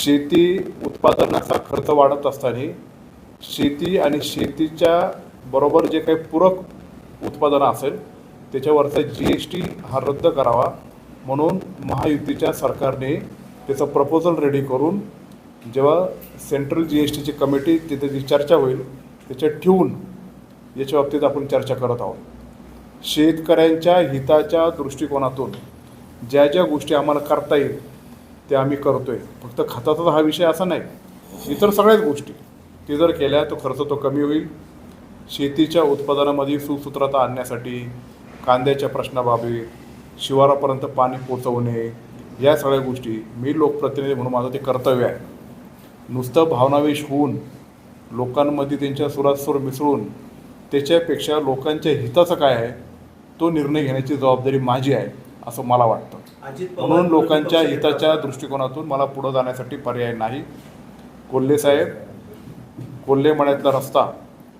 शेती उत्पादनाचा खर्च वाढत असताना शेती आणि शेतीच्या बरोबर जे काही पूरक उत्पादनं असेल त्याच्यावरचा जी एस टी हा रद्द करावा. म्हणून महायुतीच्या सरकारने त्याचं प्रपोजल रेडी करून जेव्हा सेंट्रल जी एस टीची कमिटी तिथे जी चर्चा होईल त्याच्यात ठेवून याच्या बाबतीत आपण चर्चा करत आहोत. शेतकऱ्यांच्या हिताच्या दृष्टिकोनातून ज्या ज्या गोष्टी आम्हाला करता येईल ते आम्ही करतोय. फक्त खताचा हा विषय असा नाही. इतर सगळ्याच गोष्टी. ते जर केल्या तर खर्च तो कमी होईल. शेतीच्या उत्पादनामध्ये सुसूत्रता आणण्यासाठी कांद्याच्या प्रश्नाबाबत शिवारापर्यंत पाणी पोचवणे या सगळ्या गोष्टी मी लोकप्रतिनिधी म्हणून माझं ते कर्तव्य आहे. नुसतं भावनावेश होऊन लोकांमध्ये त्यांच्या सुरात सूर मिसळून त्याच्यापेक्षा लोकांच्या हिताचं काय आहे तो निर्णय घेण्याची जबाबदारी माझी आहे. असं मला वाटतं. म्हणून लोकांच्या हिताच्या दृष्टिकोनातून मला पुढं जाण्यासाठी पर्याय नाही. कोल्हे साहेब कोल्हे मळ्यातला रस्ता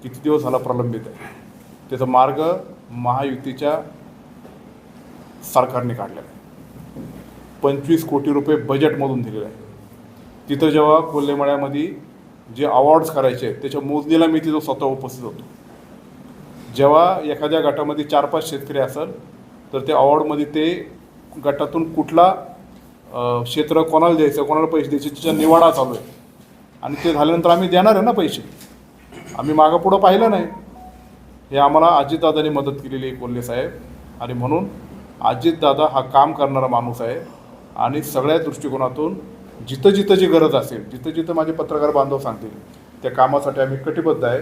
किती दिवस झाला प्रलंबित आहे? त्याचा मार्ग महायुतीच्या सरकारने काढलेला आहे. पंचवीस कोटी रुपये बजेटमधून दिलेलं आहे. तिथं जेव्हा कोल्हे मळ्यामध्ये जे अवॉर्ड्स करायचे आहेत त्याच्या मोजणीला मी तिथं स्वतः उपस्थित होतो. जेव्हा एखाद्या गटामध्ये चार पाच शेतकरी असेल तर त्या अवॉर्डमध्ये ते गटातून कुठला क्षेत्र कोणाला द्यायचं कोणाला पैसे द्यायचे तिचा निवाडा चालू आहे. आणि ते झाल्यानंतर आम्ही देणार आहे ना पैसे. आम्ही मागं पुढं पाहिलं नाही. हे आम्हाला अजितदादांनी मदत केलेली आहे कोल्हे साहेब. आणि म्हणून अजितदादा हा काम करणारा माणूस आहे. आणि सगळ्या दृष्टिकोनातून जिथं जिथं जी गरज असेल जिथं जिथं माझे पत्रकार बांधव सांगतील त्या कामासाठी आम्ही कटिबद्ध आहे.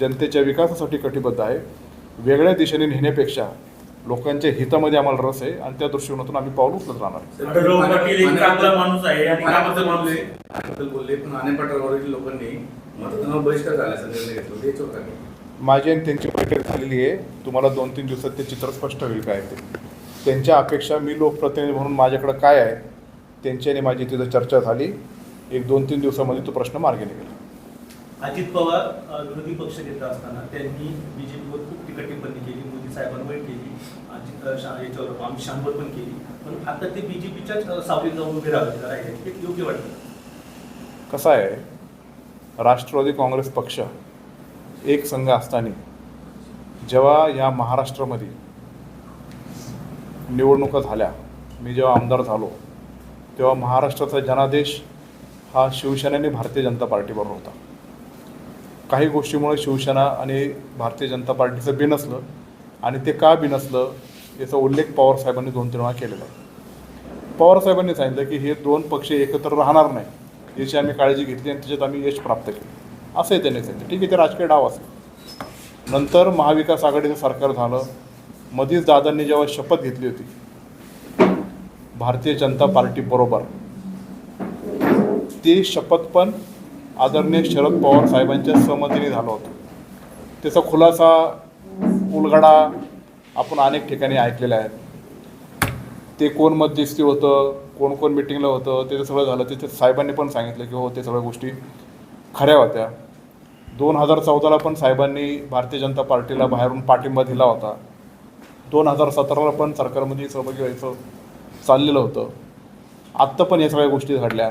जनतेच्या विकासासाठी कटिबद्ध आहे. वेगळ्या दिशेने नेण्यापेक्षा लोकांच्या हितामध्ये आम्हाला रस आहे आणि त्या दृष्टिकोनातून आम्ही पाऊल उचलत राहणार. माझी आणि त्यांची बैठक झालेली आहे. तुम्हाला दोन तीन दिवसात ते चित्र स्पष्ट होईल काय ते. त्यांच्या अपेक्षा मी लोकप्रतिनिधी म्हणून माझ्याकडे काय आहे त्यांची आणि माझी तिथं चर्चा झाली. एक दोन तीन दिवसामध्ये तो प्रश्न मार्गी निघेल. अजित पवार विरोधी पक्ष नेता असताना त्यांनी बीजेपीवर खूप टीका टिप्पणी केली. मोदी साहेबांवर याच्यावर अमित शहावर पण केली. पण आता ते बीजेपीच्याच सावलीत जाऊन उभे राहिले राहिले योग्य वाटतं. कसं आहे? राष्ट्रवादी काँग्रेस पक्ष एक संघ असताना जेव्हा या महाराष्ट्रामध्ये निवडणुका झाल्या मी जेव्हा आमदार झालो तेव्हा महाराष्ट्राचा जनादेश हा शिवसेनेने आणि भारतीय जनता पार्टीबरोबर होता. काही गोष्टीमुळे शिवसेना आणि भारतीय जनता पार्टीचं बिनसलं आणि ते का बिनसलं याचा उल्लेख पवार साहेबांनी दोन तीन वेळा केलेला आहे. पवार साहेबांनी सांगितलं की हे दोन पक्ष एकत्र राहणार नाही. याची आम्ही काळजी घेतली आणि त्याच्यात आम्ही यश प्राप्त केलं. असंही त्यांनी सांगितलं. ठीक आहे ते राजकीय डाव असेल. नंतर महाविकास आघाडीचं सरकार झालं. मधीच दादांनी जेव्हा शपथ घेतली होती भारतीय जनता पार्टी बरोबर. ती शपथ पण आदरणीय शरद पवार साहेबांच्या सहमतीने झालं होतं. त्याचा खुलासा उलगडा आपण अनेक ठिकाणी ऐकलेला आहेत. ते कोण मध्यस्थी होतं कोण कोण मिटिंगला होतं ते सगळं झालं. तिथे साहेबांनी पण सांगितलं की हो ते सगळ्या गोष्टी खऱ्या होत्या. दोन हजार चौदाला पण साहेबांनी भारतीय जनता पार्टीला बाहेरून पाठिंबा दिला होता. दोन हजार सतराला पण सरकारमध्ये सहभागी व्हायचं चाललेलं होतं. आत्ता पण या सगळ्या गोष्टी घडल्या.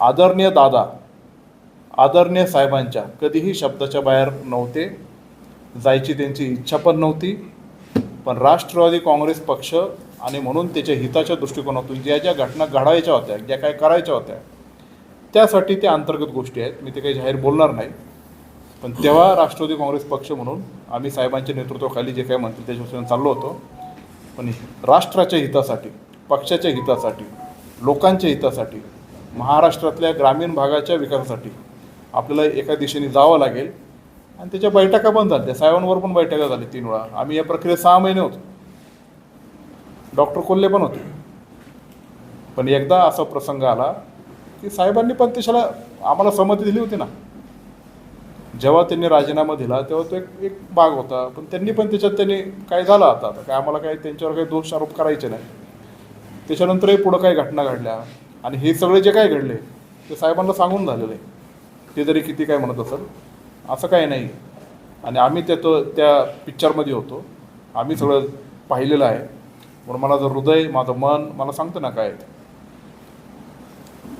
आदरणीय दादा आदरणीय साहेबांच्या कधीही शब्दाच्या बाहेर नव्हते. जायची त्यांची इच्छा पण नव्हती. पण राष्ट्रवादी काँग्रेस पक्ष आणि म्हणून त्याच्या हिताच्या दृष्टिकोनातून ज्या ज्या घटना घडायच्या होत्या ज्या काय करायच्या होत्या त्यासाठी त्या अंतर्गत गोष्टी आहेत. मी ते काही जाहीर बोलणार नाही. पण तेव्हा राष्ट्रवादी काँग्रेस पक्ष म्हणून आम्ही साहेबांच्या नेतृत्वाखाली जे काय म्हणतील त्याच्यापासून चाललो होतो. पण राष्ट्राच्या हितासाठी पक्षाच्या हितासाठी लोकांच्या हितासाठी महाराष्ट्रातल्या ग्रामीण भागाच्या विकासासाठी आपल्याला एका दिशेने जावं लागेल. आणि त्याच्या बैठका पण झाल्या. साहेबांवर पण बैठका झाल्या तीन वेळा. आम्ही या प्रक्रियेत सहा महिने होतो. डॉक्टर कोल्हे पण होते. पण एकदा असा प्रसंग आला की साहेबांनी पण त्याच्याला आम्हाला संमती दिली होती ना. जेव्हा त्यांनी राजीनामा दिला तेव्हा तो एक एक भाग होता. पण त्यांनी पण त्याच्यात त्यांनी काय झालं आता? आता काय आम्हाला काही त्यांच्यावर काही दोष आरोप करायचे नाही. त्याच्यानंतरही पुढं काही घटना घडल्या. आणि हे सगळे जे काय घडले ते साहेबांना सांगून झालेलं. आहे ते जरी किती काय म्हणत असेल? असं काही नाही. आणि आम्ही त्या तो त्या पिक्चरमध्ये होतो. आम्ही सगळं पाहिलेलं आहे. म्हणून मला जर हृदय माझं मन मला सांगतं ना काय?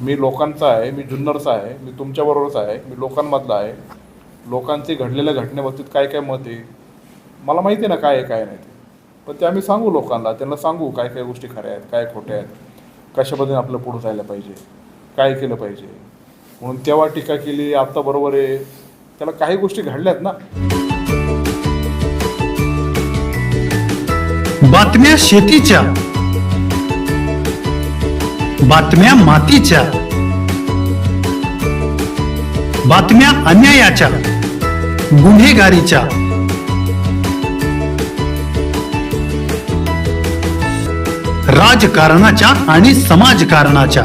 मी लोकांचा आहे मी जुन्नरचा आहे मी तुमच्याबरोबरच आहे मी लोकांमधला आहे. लोकांचे घडलेल्या घटनेबाबतीत काय काय मत आहे? मला माहिती आहे ना काय आहे काय नाही ते. पण ते आम्ही सांगू लोकांना. त्यांना सांगू काय काय गोष्टी खऱ्या आहेत काय खोट्या आहेत. कशा पद्धतीने आपलं पुढं जायला पाहिजे? काय केलं पाहिजे? म्हणून तेव्हा टीका केली आत्ता बरोबर आहे. त्याला काही गोष्टी घडल्यात ना. बातम्या शेतीच्या. बातम्या मातीच्या. बातम्या अन्यायाच्या. गुन्हेगारीच्या. राजकारणाच्या आणि समाजकारणाच्या.